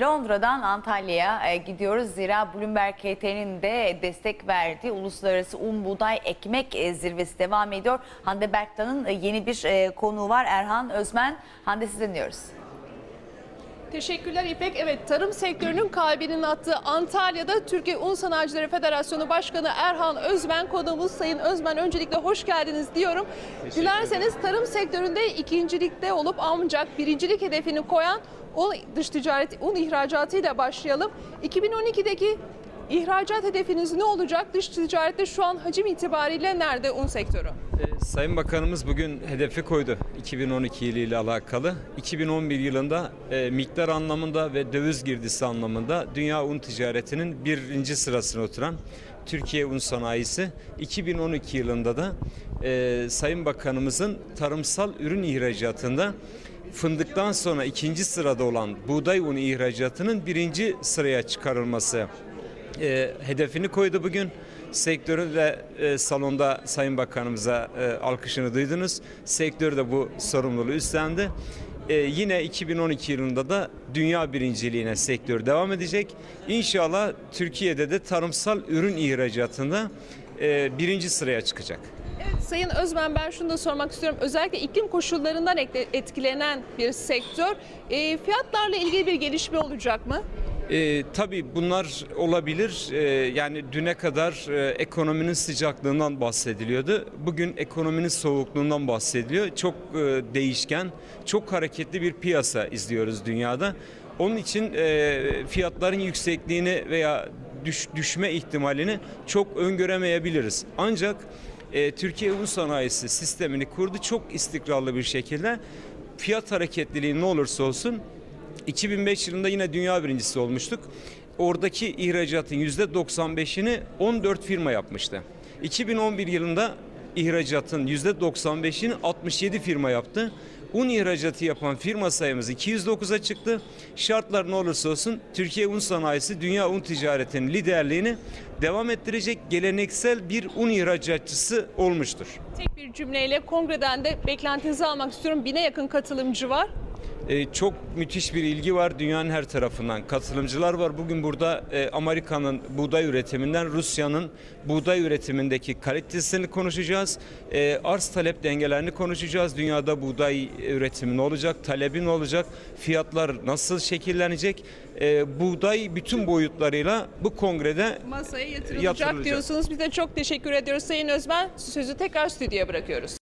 Londra'dan Antalya'ya e, gidiyoruz. Zira Bloomberg KT'nin de destek verdiği Uluslararası Un Buğday Ekmek e, Zirvesi devam ediyor. Hande Berktan'ın e, yeni bir konuğu var Erhan Özmen. Hande siz dinliyoruz. Teşekkürler İpek. Evet tarım sektörünün kalbinin attığı Antalya'da Türkiye Un Sanayicileri Federasyonu Başkanı Erhan Özmen konuğumuz. Sayın Özmen öncelikle hoş geldiniz diyorum. Dilerseniz tarım sektöründe ikincilikte olup ancak birincilik hedefini koyan un dış ticaret, un ihracatıyla başlayalım. 2012'deki ihracat hedefiniz ne olacak? Dış ticarette şu an hacim itibariyle nerede un sektörü? Ee, Sayın Bakanımız bugün hedefi koydu 2012 yılı ile alakalı. 2011 yılında e, miktar anlamında ve döviz girdisi anlamında dünya un ticaretinin birinci sırasına oturan Türkiye Un Sanayisi 2012 yılında da e, Sayın Bakanımızın tarımsal ürün ihracatında fındıktan sonra ikinci sırada olan buğday unu ihracatının birinci sıraya çıkarılması e, hedefini koydu bugün. Sektörü de e, salonda Sayın Bakanımıza e, alkışını duydunuz. Sektör de bu sorumluluğu üstlendi. E, yine 2012 yılında da dünya birinciliğine sektör devam edecek. İnşallah Türkiye'de de tarımsal ürün ihracatında e, birinci sıraya çıkacak. Evet Sayın Özmen ben şunu da sormak istiyorum. Özellikle iklim koşullarından etkilenen bir sektör. E, fiyatlarla ilgili bir gelişme olacak mı? E, tabii bunlar olabilir. E, yani düne kadar e, ekonominin sıcaklığından bahsediliyordu. Bugün ekonominin soğukluğundan bahsediliyor. Çok e, değişken, çok hareketli bir piyasa izliyoruz dünyada. Onun için e, fiyatların yüksekliğini veya düş, düşme ihtimalini çok öngöremeyebiliriz. Ancak e, Türkiye Un Sanayisi sistemini kurdu çok istikrarlı bir şekilde. Fiyat hareketliliği ne olursa olsun 2005 yılında yine dünya birincisi olmuştuk. Oradaki ihracatın %95'ini 14 firma yapmıştı. 2011 yılında ihracatın %95'ini 67 firma yaptı. Un ihracatı yapan firma sayımız 209'a çıktı. Şartlar ne olursa olsun Türkiye Un Sanayisi dünya un ticaretinin liderliğini devam ettirecek geleneksel bir un ihracatçısı olmuştur. Tek bir cümleyle kongreden de beklentinizi almak istiyorum. Bine yakın katılımcı var. Ee, çok müthiş bir ilgi var dünyanın her tarafından. Katılımcılar var. Bugün burada e, Amerika'nın buğday üretiminden Rusya'nın buğday üretimindeki kalitesini konuşacağız. E, arz talep dengelerini konuşacağız. Dünyada buğday üretimi ne olacak? Talebi ne olacak? Fiyatlar nasıl şekillenecek? E, buğday bütün boyutlarıyla bu kongrede Masaya yatırılacak, Yatırılacak. diyorsunuz. Biz de çok teşekkür ediyoruz Sayın Özmen. Sözü tekrar stüdyoya bırakıyoruz.